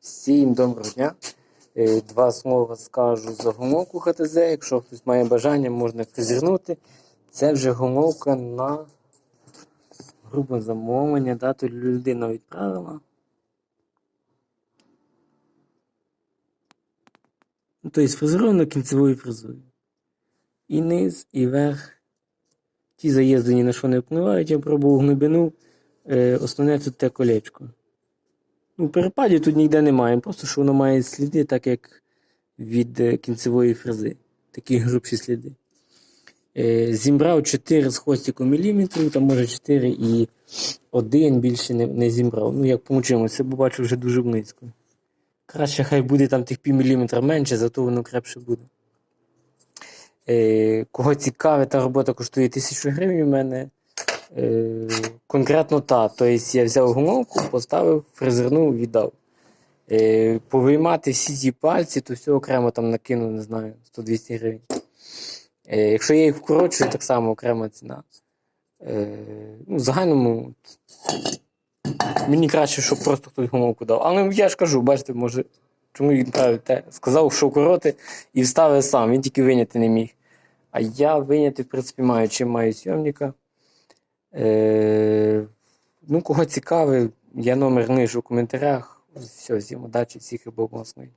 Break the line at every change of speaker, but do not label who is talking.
Всім доброго дня. Е, Два слова скажу за гумовку ХТЗ. Якщо хтось має бажання, можна фрезернути. Це вже гумовка на грубе замовлення. Дату людина відправила. Тобто фрезеровано кінцевою фрезою. І низ, і верх. Ті заїзди ні на що не впливають, я пробував глибину. Е, основне тут те колечко. Ну, перепадів тут ніде немає, просто що воно має сліди, так як від е, кінцевої фрези. Такі грубші сліди. Е, зімбрав 4 з хвостиком міліметрів, там може 4 і 1 більше не, не зімбрав. Ну, як помучимося, бо бачу вже дуже близько. Краще хай буде там тих пів міліметра менше, зато воно крепше буде. Е, кого цікавить, та робота коштує 1000 гривень у мене. Конкретно та. Тобто я взяв гумовку, поставив, фрезернув, віддав. Е, повиймати всі ці пальці, то все окремо там накину, не знаю, 100-200 гривень. Е, якщо я їх вкорочую, так само окрема ціна. Е, ну, в загальному мені краще, щоб просто хтось гумовку дав. Але я ж кажу, бачите, може, чому він править те. Сказав, що вкороти і вставив сам, він тільки виняти не міг. А я виняти, в принципі, маю, чим маю сйомника. Е, ну, кого цікавий, я номер нижу в коментарях. Все, всім удачі, всіх і Бог благословить.